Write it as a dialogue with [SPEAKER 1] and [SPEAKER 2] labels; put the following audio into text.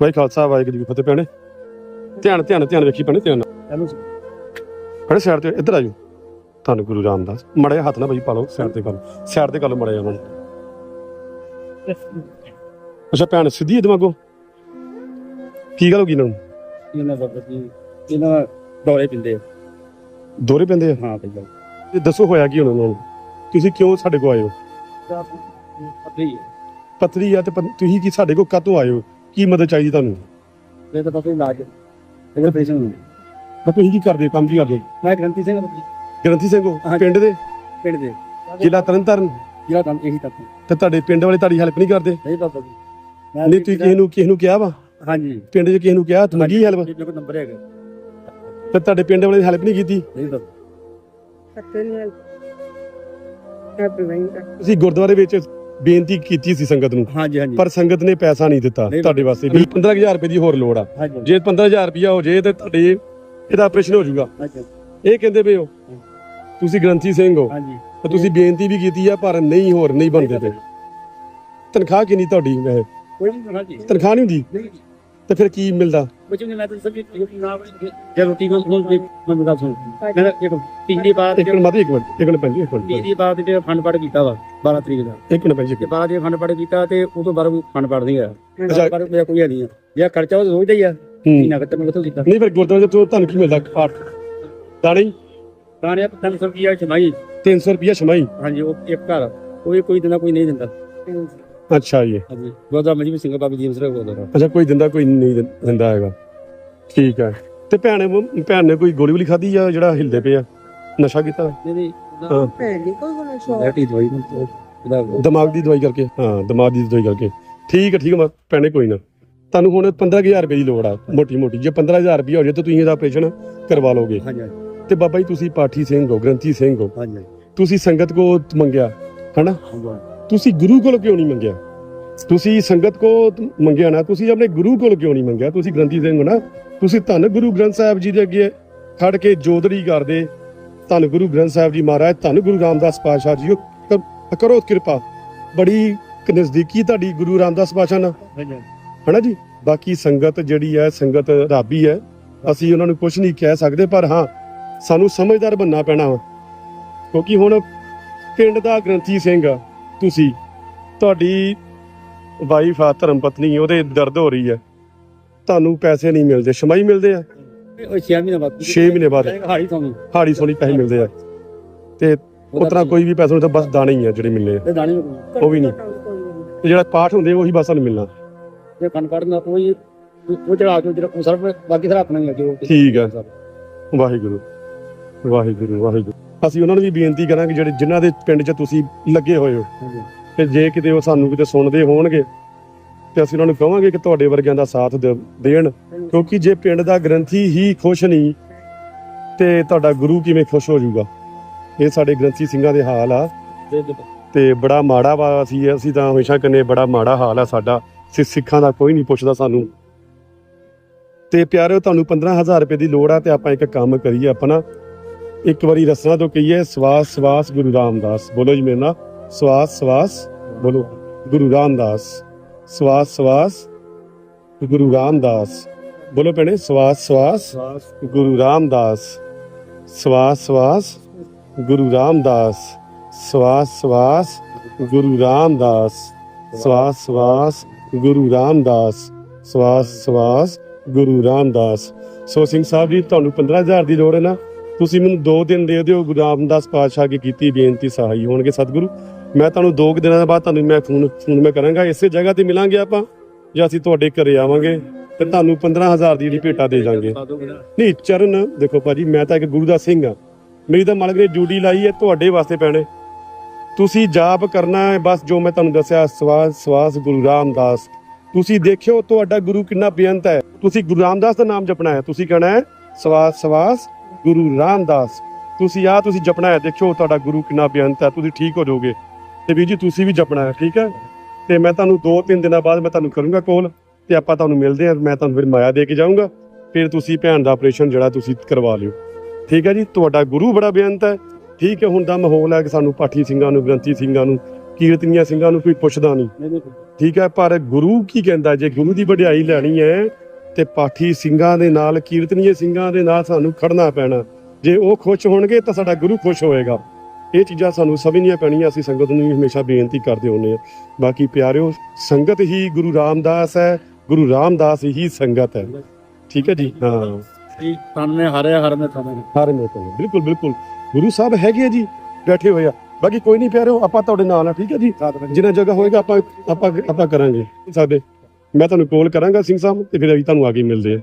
[SPEAKER 1] ਵਾਹਿ ਖਾਲਸਾ ਵਾਹਿਗੁਰੂ ਜੀ ਕੀ ਫਤਿਹ ਭੈਣੇ। ਧਿਆਨ ਧਿਆਨ ਧਿਆਨ ਵੇਖੀ ਭੈਣੇ ਧਿਆਨ ਨਾਲ। ਭੈਣੇ ਸਾਈਡ ਤੇ ਇੱਧਰ ਆ ਜਾਓ। ਤੁਹਾਨੂੰ ਗੁਰੂ ਰਾਮਦਾਸ। ਮੜੇ ਹੱਥ ਨਾਲ ਬਈ ਪਾ ਲਓ ਸਾਈਡ ਤੇ ਕਰ ਸਾਈਡ ਤੇ ਲਓ ਮੜੇ ਉਹਨਾਂ ਨੂੰ। ਅੱਛਾ ਭੈਣ ਸਿੱਧੀ ਦਿਮਾਗੋਂ? ਕੀ ਗੱਲ ਹੋ ਗਈ ਇਹਨਾਂ ਨੂੰ?
[SPEAKER 2] ਇਹਨਾਂ ਬਾਬਾ ਜੀ ਇਹਨਾਂ ਦੌਰੇ ਪਿੰਦੇ ਆ।
[SPEAKER 1] ਦੋਰੇ ਪੈਂਦੇ ਆ?
[SPEAKER 2] ਹਾਂ ਪਹਿਲਾਂ
[SPEAKER 1] ਇਹ ਦੱਸੋ ਹੋਇਆ ਕੀ ਉਹਨਾਂ ਨੂੰ ਤੁਸੀਂ ਕਿਉਂ ਸਾਡੇ ਕੋਲ ਆਏ ਹੋ?
[SPEAKER 2] ਪਤਾ ਹੀ ਹੈ।
[SPEAKER 1] ਪਤਰੀ ਆ ਤੇ ਤੁਸੀਂ ਕੀ ਸਾਡੇ ਕੋਲ ਕਾਤੋਂ ਆਏ ਹੋ? ਕੀ ਮਦਦ ਚਾਹੀਦੀ ਤੁਹਾਨੂੰ?
[SPEAKER 2] ਇਹ ਤਾਂ ਹੀ ਇਲਾਜ ਇਹਦਾ ਪੇਸ਼ੈਂਟ ਨੂੰ।
[SPEAKER 1] ਤਾਂ ਤੁਸੀਂ ਕੀ ਕਰਦੇ ਹੋ? ਕੰਮ ਕੀ ਕਰਦੇ ਹੋ?
[SPEAKER 2] ਮੈਂ ਗ੍ਰੰਥੀ ਸਿੰਘ
[SPEAKER 1] ਗ੍ਰੰਥੀ ਸਿੰਘ ਹੋ?
[SPEAKER 2] ਹਾਂਜੀ।
[SPEAKER 1] ਪਿੰਡ ਦੇ?
[SPEAKER 2] ਪਿੰਡ ਦੇ।
[SPEAKER 1] ਜ਼ਿਲ੍ਹਾ ਤਰਨਤਾਰਨ?
[SPEAKER 2] ਜਿਹੜਾ ਕੰਮ ਇਹੀ ਤੱਕ।
[SPEAKER 1] ਤੇ ਤੁਹਾਡੇ ਪਿੰਡ ਵਾਲੇ ਤੁਹਾਡੀ ਹੈਲਪ ਨਹੀਂ ਕਰਦੇ?
[SPEAKER 2] ਨਹੀਂ ਬਾਬਾ ਜੀ ਮੈਂ
[SPEAKER 1] ਨਹੀਂ ਤੁਸੀਂ ਕਿਸੇ ਨੂੰ ਕਿਸੇ ਨੂੰ ਕਿਹਾ ਵਾ?
[SPEAKER 2] ਹਾਂਜੀ।
[SPEAKER 1] ਪਿੰਡ 'ਚ ਕਿਸੇ ਨੂੰ ਕਿਹਾ? ਤੂੰ ਮੰਗੀ ਹੈਲਪ
[SPEAKER 2] ਮੇਰੇ ਕੋਲ ਨੰਬਰ ਹੈਗਾ।
[SPEAKER 1] ਤੇ ਤੁਹਾਡੇ ਪਿੰਡ ਵਾਲੇ ਹੈਲਪ ਨਹੀਂ ਕੀਤੀ?
[SPEAKER 2] ਨਹੀਂ ਬਾਬਾ
[SPEAKER 3] ਨਹੀਂ ਹੈਪੀ ਵੈਂਕਟ
[SPEAKER 1] ਤੁਸੀਂ ਗੁਰਦੁਆਰੇ ਵਿੱਚ ਬੇਨਤੀ ਕੀਤੀ ਸੀ ਸੰਗਤ ਨੂੰ।
[SPEAKER 2] ਹਾਂਜੀ ਹਾਂਜੀ।
[SPEAKER 1] ਪਰ ਸੰਗਤ ਨੇ ਪੈਸਾ ਨਹੀਂ ਦਿੱਤਾ ਤੁਹਾਡੇ ਵਾਸਤੇ। ਵੀ 15000 ਰੁਪਏ ਦੀ ਹੋਰ ਲੋੜ ਆ। ਜੇ 15000 ਰੁਪਇਆ ਹੋ ਜੇ ਤੇ ਤੁਹਾਡੇ ਇਹਦਾ ਆਪਰੇਸ਼ਨ ਹੋ ਜਾਊਗਾ। ਇਹ ਕਹਿੰਦੇ ਪਏ ਹੋ ਤੁਸੀਂ ਗ੍ਰੰਥੀ ਸਿੰਘ ਹੋ।
[SPEAKER 2] ਹਾਂਜੀ।
[SPEAKER 1] ਤੁਸੀਂ ਬੇਨਤੀ ਵੀ ਕੀਤੀ ਆ ਪਰ ਨਹੀਂ ਹੋਰ ਨਹੀਂ ਬਣਦੇ ਪਏ ਤਨਖਾਹ ਕਿੰਨੀ ਤੁਹਾਡੀ ਵੈਸੇ
[SPEAKER 2] ਕੋਈ ਨਹੀਂ ਹਾਂਜੀ
[SPEAKER 1] ਤਨਖਾਹ ਨਹੀਂ ਹੁੰਦੀ? ਤੇ ਫਿਰ ਕੀ ਮਿਲਦਾ?
[SPEAKER 2] ਬੱਚੇ ਨੇ ਮੈਂ ਤਾਂ ਸਭ ਜੇ ਰੋਟੀ ਨੂੰ ਸੁਣ ਕੇ ਮੈਂ ਗੱਲ ਸੁਣ। ਮੈਂ ਇੱਕ ਪਿਛਲੀ ਵਾਰ
[SPEAKER 1] ਇੱਕ ਮਿੰਟ ਮਾਰੀ ਇੱਕ ਮਿੰਟ ਇੱਕ ਮਿੰਟ ਪੰਜੀ ਇੱਕ ਮਿੰਟ
[SPEAKER 2] ਪਿਛਲੀ ਵਾਰ ਤੇ ਫੰਡ ਪੜ ਕੀਤਾ ਵਾ 12 ਤਰੀਕ ਦਾ।
[SPEAKER 1] ਇੱਕ ਮਿੰਟ ਪੰਜੀ
[SPEAKER 2] ਤੇ 12 ਤਰੀਕ ਫੰਡ ਪੜ ਕੀਤਾ ਤੇ ਉਹ ਤੋਂ ਬਾਅਦ ਫੰਡ ਪੜ ਨਹੀਂ ਗਿਆ
[SPEAKER 1] ਅੱਛਾ।
[SPEAKER 2] ਪਰ ਮੇਰਾ ਕੋਈ ਹੈ ਨਹੀਂ ਆ। ਜੇ ਖਰਚਾ ਉਹ ਰੋਜ਼ ਦਾ ਹੀ ਆ।
[SPEAKER 1] ਹੂੰ।
[SPEAKER 2] ਮਹੀਨਾ ਖਤਮ ਕਿੱਥੋਂ ਕੀਤਾ?
[SPEAKER 1] ਨਹੀਂ ਫਿਰ ਗੁਰਦੁਆਰੇ ਤੋਂ ਤੁਹਾਨੂੰ ਕੀ ਮਿਲਦਾ? ਪਾਠ ਦਾਣੇ? ਹੀ?
[SPEAKER 2] ਦਾਣੇ 300 ਰੁਪਿਆ ਛਮਾਈ।
[SPEAKER 1] 300 ਰੁਪਇਆ ਛਮਾਈ?
[SPEAKER 2] ਹਾਂਜੀ ਉਹ ਇੱਕ ਘਰ ਕੋਈ ਕੋਈ ਦਿੰਦਾ ਕੋਈ ਨਹੀਂ ਦਿੰਦਾ।
[SPEAKER 1] ਅੱਛਾ ਜੀ।
[SPEAKER 2] ਹਾਂਜੀ। ਗੋਦਾ ਮਜੀਬ ਸਿੰਘ ਬਾਬਾ ਜੀ ਮਸਰਾ ਗੋਦਾ
[SPEAKER 1] ਅੱਛਾ ਕੋਈ ਦਿੰਦਾ ਕੋਈ ਨਹੀਂ ਦਿੰ- ਦਿੰਦਾ ਹੈਗਾ। ਠੀਕ ਹੈ। ਤੇ ਭੈਣ ਨੇ ਭੈਣ ਨੇ ਕੋਈ ਗੋਲੀ ਵੀ ਖਾਧੀ ਆ ਜਿਹੜਾ ਹਿਲਦੇ ਪਏ ਆ? ਨਸ਼ਾ ਕੀਤਾ?
[SPEAKER 2] ਨਹੀਂ ਨਹੀਂ
[SPEAKER 1] ਹਾਂ।
[SPEAKER 3] ਭੈਣ ਦੀ ਕੋਈ ਗੁਣ ਸ਼ੋ
[SPEAKER 2] ਲੈਟੀ ਦਵਾਈ ਨੂੰ ਇਹਦਾ
[SPEAKER 1] ਦਿਮਾਗ ਦੀ ਦਵਾਈ ਕਰਕੇ ਹਾਂ ਦਿਮਾਗ ਦੀ ਦਵਾਈ ਕਰਕੇ। ਠੀਕ ਹੈ ਠੀਕ ਹੈ ਮੈਂ- ਭੈਣੇ ਕੋਈ ਨਾ। ਤੁਹਾਨੂੰ ਹੁਣ 15000 ਰੁਪਏ ਦੀ ਲੋੜ ਆ ਮੋਟੀ ਮੋਟੀ ਜੇ 15000 ਰੁਪਏ ਹੋ ਜਾਏ ਤਾਂ ਤੁਸੀਂ ਇਹਦਾ ਆਪਰੇਸ਼ਨ ਕਰਵਾ ਲਓਗੇ
[SPEAKER 2] ਹਾਂਜੀ
[SPEAKER 1] ਤੇ ਬਾਬਾ ਜੀ ਤੁਸੀਂ ਪਾਠੀ ਸਿੰਘ ਹੋ ਗ੍ਰੰਥੀ ਸਿੰਘ ਹੋ।
[SPEAKER 2] ਹਾਂਜੀ
[SPEAKER 1] ਤੁਸੀਂ ਸੰਗਤ ਕੋ ਮੰਗਿਆ ਹਨਾ?
[SPEAKER 2] ਹਾਂਜੀ।
[SPEAKER 1] ਤੁਸੀਂ ਗੁਰੂ ਕੋਲ ਕਿਉਂ ਨਹੀਂ ਮੰਗਿਆ? ਤੁਸੀਂ ਸੰਗਤ ਕੋ ਮੰਗਿਆ ਨਾ ਤੁਸੀਂ ਆਪਣੇ ਗੁਰੂ ਕੋਲ ਕਿਉਂ ਨਹੀਂ ਮੰਗਿਆ? ਤੁਸੀਂ ਗ੍ਰੰਥੀ ਸਿੰਘ ਹੋ ਨਾ ਤੁਸੀਂ ਧੰਨ ਗੁਰੂ ਗ੍ਰੰਥ ਸਾਹਿਬ ਜੀ ਦੇ ਅੱਗੇ ਖੜ ਕੇ ਜੋਦੜੀ ਕਰਦੇ। ਧੰਨ ਗੁਰੂ ਗ੍ਰੰਥ ਸਾਹਿਬ ਜੀ ਮਹਾਰਾਜ ਧੰਨ ਗੁਰੂ ਰਾਮਦਾਸ ਪਾਤਸ਼ਾਹ ਜੀ ਕਰੋ ਕਿਰਪਾ। ਬੜੀ ਨਜ਼ਦੀਕੀ ਤੁਹਾਡੀ ਗੁਰੂ ਰਾਮਦਾਸ ਪਾਤਸ਼ਾਹ ਨਾਲ। ਹਨਾ ਜੀ? ਬਾਕੀ ਸੰਗਤ ਜਿਹੜੀ ਹੈ ਸੰਗਤ ਰਾਬੀ ਹੈ ਅਸੀਂ ਉਹਨਾਂ ਨੂੰ ਕੁਝ ਨਹੀਂ ਕਹਿ ਸਕਦੇ ਪਰ ਹਾਂ ਸਾਨੂੰ ਸਮਝਦਾਰ ਬੰਨਾ ਪੈਣਾ ਵਾ। ਕਿਉਂਕਿ ਹੁਣ ਪਿੰਡ ਦਾ ਗ੍ਰੰਥੀ ਸਿੰਘ ਤੁਸੀਂ ਤੁਹਾਡੀ ਵਾਈਫ ਆ ਧਰਮ ਪਤਨੀ ਉਹਦੇ ਦਰਦ ਹੋ ਰਹੀ ਹੈ। ਤੁਹਾਨੂੰ ਪੈਸੇ ਨਹੀਂ ਮਿਲਦੇ ਸ਼ਮਾਈ ਮਿਲਦੇ ਆ?
[SPEAKER 2] ਉਹ 6 ਮਹੀਨੇ ਬਾਅਦ।
[SPEAKER 1] 6 ਮਹੀਨੇ ਬਾਅਦ।
[SPEAKER 2] ਹਾੜੀ ਤੋਂ
[SPEAKER 1] ਹਾੜੀ ਸੋਣੀ ਪੈਸੇ ਮਿਲਦੇ ਆ। ਤੇ ਉਤਰਾ ਕੋਈ ਵੀ ਪੈਸੇ ਨਹੀਂ ਤਾਂ ਬਸ ਦਾਣੇ ਹੀ ਆ ਜਿਹੜੇ ਮਿਲਨੇ ਆ।
[SPEAKER 2] ਤੇ ਦਾਣੇ
[SPEAKER 1] ਉਹ ਵੀ ਨਹੀਂ। ਤੇ ਜਿਹੜਾ ਪਾਠ ਹੁੰਦੇ ਉਹੀ ਬਸ ਸਾਨੂੰ ਮਿਲਣਾ।
[SPEAKER 2] ਜੇ ਫੰਡ ਪੜਨਾ ਕੋਈ ਉਹ ਚੜਾ ਕੇ ਜਿਹੜਾ ਸਰਫ ਬਾਕੀ ਸਾਰਾ ਆਪਣਾ ਹੀ ਲੱਗੇ
[SPEAKER 1] ਠੀਕ ਆ। ਵਾਹਿਗੁਰੂ ਵਾਹਿਗੁਰੂ ਵਾਹਿਗੁਰੂ। ਅਸੀਂ ਉਹਨਾਂ ਨੂੰ ਵੀ ਬੇਨਤੀ ਕਰਾਂਗੇ ਜਿਹੜੇ ਜਿਨ੍ਹਾਂ ਦੇ ਪਿੰਡ 'ਚ ਤੁਸੀਂ ਲੱਗੇ ਹੋਏ ਹੋ। ਤੇ ਜੇ ਕਿਤੇ ਉਹ ਸਾਨੂੰ ਕਿਤੇ ਸੁਣਦੇ ਹੋਣਗੇ ਤੇ ਅਸੀਂ ਉਹਨਾਂ ਨੂੰ ਕਹਾਂਗੇ ਕਿ ਤੁਹਾਡੇ ਵਰਗਿਆਂ ਦਾ ਸਾਥ ਦੇ- ਦੇਣ। ਕਿਉਂਕਿ ਜੇ ਪਿੰਡ ਦਾ ਗ੍ਰੰਥੀ ਹੀ ਖੁਸ਼ ਨਹੀਂ, ਤੇ ਤੁਹਾਡਾ ਗੁਰੂ ਕਿਵੇਂ ਖੁਸ਼ ਹੋ ਜਾਊਗਾ? ਇਹ ਸਾਡੇ ਗ੍ਰੰਥੀ ਸਿੰਘਾਂ ਦੇ ਹਾਲ ਆ। ਤੇ ਬੜਾ ਮਾੜਾ ਵਾ ਅਸੀਂ ਅਸੀਂ ਤਾਂ ਹਮੇਸ਼ਾ ਕਹਿੰਦੇ ਬੜਾ ਮਾੜਾ ਹਾਲ ਆ ਸਾਡਾ। ਸਿੱਖਾਂ ਦਾ ਕੋਈ ਨਹੀਂ ਪੁੱਛਦਾ ਸਾਨੂੰ। ਤੇ ਪਿਆਰਿਓ, ਤੁਹਾਨੂੰ 15000 ਰੁਪਏ ਦੀ ਲੋੜ ਆ ਤੇ ਆਪਾਂ ਇੱਕ ਕੰਮ ਕਰੀਏ ਆਪਣਾ। ਇੱਕ ਵਾਰੀ ਰਸਨਾ ਤੋਂ ਕਹੀਏ ਸਵਾਸ ਸਵਾਸ ਗੁਰੂ ਰਾਮਦਾਸ। ਬੋਲੋ ਜੀ ਮੇਰੇ ਨਾਲ। ਸਵਾਸ ਸਵਾਸ, ਬੋਲੋ। ਗੁਰੂ ਰਾਮਦਾਸ। ਸਵਾਸ ਸਵਾਸ, ਗੁਰੂ ਰਾਮਦਾਸ। ਬੋਲੋ ਭੈਣੇ, ਸਵਾਸ ਸਵਾਸ, ਗੁਰੂ ਰਾਮਦਾਸ। ਸਵਾਸ ਸਵਾਸ, ਗੁਰੂ ਰਾਮਦਾਸ। ਸਵਾਸ ਸਵਾਸ, ਗੁਰੂ ਰਾਮਦਾਸ। ਸਵਾਸ ਸਵਾਸ, ਗੁਰੂ ਰਾਮਦਾਸ। ਸਵਾਸ ਸਵਾਸ, ਗੁਰੂ ਰਾਮਦਾਸ। ਸੋ ਸਿੰਘ ਸਾਹਿਬ ਜੀ, ਤੁਹਾਨੂੰ 15000 ਦੀ ਲੋੜ ਹੈ ਨਾ? ਤੁਸੀਂ ਮੈਨੂੰ 2 ਦਿਨ ਦੇ ਦਿਓ, ਗੁਰੂ ਰਾਮਦਾਸ ਪਾਤਸ਼ਾਹ ਕੀ ਕੀਤੀ ਬੇਨਤੀ, ਸਹਾਈ ਹੋਣਗੇ ਸਤਿਗੁਰੂ। ਮੈਂ ਤੁਹਾਨੂੰ 2 ਦਿਨਾਂ ਬਾਅਦ ਤੁਹਾਨੂੰ ਮੈਂ ਫੋਨ ਫੋਨ ਮੈਂ ਕਰਾਂਗਾ, ਇਸੇ ਜਗ੍ਹਾ ਤੇ ਮਿਲਾਂਗੇ ਆਪਾਂ, ਜਾਂ ਅਸੀਂ ਤੁਹਾਡੇ ਘਰੇ ਆਵਾਂਗੇ ਤੇ ਤੁਹਾਨੂੰ 15000 ਦੀ ਜਿਹੜੀ ਭੇਟਾ ਦੇ ਜਾਵਾਂਗੇ ਨਹੀਂ, ਚਰਨ, ਦੇਖੋ ਭਾਜੀ, ਮੈਂ ਤਾਂ ਇੱਕ ਗੁਰੂ ਦਾ ਸਿੰਘ ਆ ਮੇਰੀ ਤਾਂ ਮਾਲਕ ਨੇ ਡਿਊਟੀ ਲਾਈ ਹੈ ਤੁਹਾਡੇ ਵਾਸਤੇ ਪੈਣੇ। ਤੁਸੀਂ ਜਾਪ ਕਰਨਾ ਹੈ, ਬਸ ਜੋ ਮੈਂ ਤੁਹਾਨੂੰ ਦੱਸਿਆ, ਸਵਾਸ ਸਵਾਸ ਗੁਰੂ ਰਾਮਦਾਸ। ਤੁਸੀਂ ਦੇਖਿਓ ਤੁਹਾਡਾ ਗੁਰੂ ਕਿੰਨਾ ਬੇਅੰਤ ਹੈ। ਤੁਸੀਂ ਗੁਰੂ ਰਾਮਦਾਸ ਦਾ ਨਾਮ ਜਪਣਾ ਹੈ। ਤੁਸੀਂ ਕਹਿਣਾ ਹੈ, ਸਵਾਸ ਸਵਾਸ ਗੁਰੂ ਰਾਮਦਾਸ ਤੁਸੀਂ ਆ ਤੁਸੀਂ ਜਪਣਾ ਹੈ ਦੇਖਿਓ ਤੁਹਾਡਾ ਗੁਰੂ ਕਿੰਨਾ ਬੇਅੰਤ ਹੈ ਤੁਸੀਂ ਠੀਕ ਹੋ ਜਾਓਗੇ। ਤੇ ਵੀਰ ਜੀ ਤੁਸੀਂ ਵੀ ਜਪਣਾ ਹੈ ਠੀਕ ਹੈ? ਤੇ ਮੈਂ ਤੁਹਾਨੂੰ 2-3 ਦਿਨਾਂ ਬਾਅਦ ਮੈਂ ਤੁਹਾਨੂੰ ਕਰੂੰਗਾ ਕਾਲ ਤੇ ਆਪਾਂ ਤੁਹਾਨੂੰ ਮਿਲਦੇ ਹਾਂ ਮੈਂ ਤੁਹਾਨੂੰ ਫਿਰ ਮਾਇਆ ਦੇ ਕੇ ਜਾਊਂਗਾ ਫਿਰ ਤੁਸੀਂ ਭੈਣ ਦਾ ਆਪਰੇਸ਼ਨ ਜਿਹੜਾ ਤੁਸੀਂ ਕਰਵਾ ਲਿਓ। ਠੀਕ ਹੈ ਜੀ? ਤੁਹਾਡਾ ਗੁਰੂ ਬੜਾ ਬੇਅੰਤ ਹੈ। ਠੀਕ ਹੈ ਹੁਣ ਦਾ ਮਾਹੌਲ ਹੈ ਕਿ ਸਾਨੂੰ ਪਾਠੀ ਸਿੰਘਾਂ ਨੂੰ ਗ੍ਰੰਥੀ ਸਿੰਘਾਂ ਨੂੰ ਕੀਰਤਨੀਆਂ ਸਿੰਘਾਂ ਨੂੰ ਕੋਈ ਪੁੱਛਦਾ ਨਹੀਂ। ਠੀਕ ਹੈ ਪਰ ਗੁਰੂ ਕੀ ਕਹਿੰਦਾ ਜੇ ਗੁਰੂ ਦੀ ਵਡਿਆਈ ਲੈਣੀ ਹੈ ਤੇ ਪਾਠੀ ਸਿੰਘਾਂ ਦੇ ਨਾਲ ਕੀਰਤਨੀਏ ਸਿੰਘਾਂ ਦੇ ਨਾਲ ਸਾਨੂੰ ਖੜਨਾ ਪੈਣਾ। ਜੇ ਉਹ ਖੁਸ਼ ਹੋਣਗੇ ਤਾਂ ਸਾਡਾ ਗੁਰੂ ਖੁਸ਼ ਹੋਏਗਾ। ਇਹ ਚੀਜ਼ਾਂ ਸਾਨੂੰ ਸਮਝਣੀਆਂ ਪੈਣੀਆਂ ਅਸੀਂ ਸੰਗਤ ਨੂੰ ਹਮੇਸ਼ਾ ਬੇਨਤੀ ਕਰਦੇ ਹੁੰਦੇ ਹਾਂ। ਬਾਕੀ ਪਿਆਰਿਓ ਸੰਗਤ ਹੀ ਗੁਰੂ ਰਾਮਦਾਸ ਹੈ ਗੁਰੂ ਰਾਮਦਾਸ ਹੀ ਸੰਗਤ ਹੈ। ਠੀਕ ਹੈ ਜੀ? ਹਾਂ।
[SPEAKER 2] ਇਹ ਤਨ ਨੇ ਹਾਰਿਆ ਹਰ ਨੇ ਤਨ
[SPEAKER 1] ਸਾਰੇ ਮੇਰੇ ਕੋਲ ਬਿਲਕੁਲ ਬਿਲਕੁਲ। ਗੁਰੂ ਸਾਹਿਬ ਹੈਗੇ ਆ ਜੀ ਬੈਠੇ ਹੋਏ ਆ। ਬਾਕੀ ਕੋਈ ਨਹੀਂ ਪਿਆਰਿਓ ਆਪਾਂ ਤੁਹਾਡੇ ਨਾਲ ਆ ਠੀਕ ਹੈ ਜੀ? ਜਿੰਨਾ ਜਗ੍ਹਾ ਹੋਏਗਾ ਆਪਾਂ ਆਪਾਂ ਆਪਾਂ ਕਰਾਂਗੇ। ਸਾਡੇ ਮੈਂ ਤੁਹਾਨੂੰ ਕਾਲ ਕਰਾਂਗਾ ਸਿੰਘ ਸਾਹਿਬ ਤੇ ਫਿਰ ਅਸੀਂ ਤੁਹਾਨੂੰ ਆ ਕੇ ਮਿਲਦੇ ਆ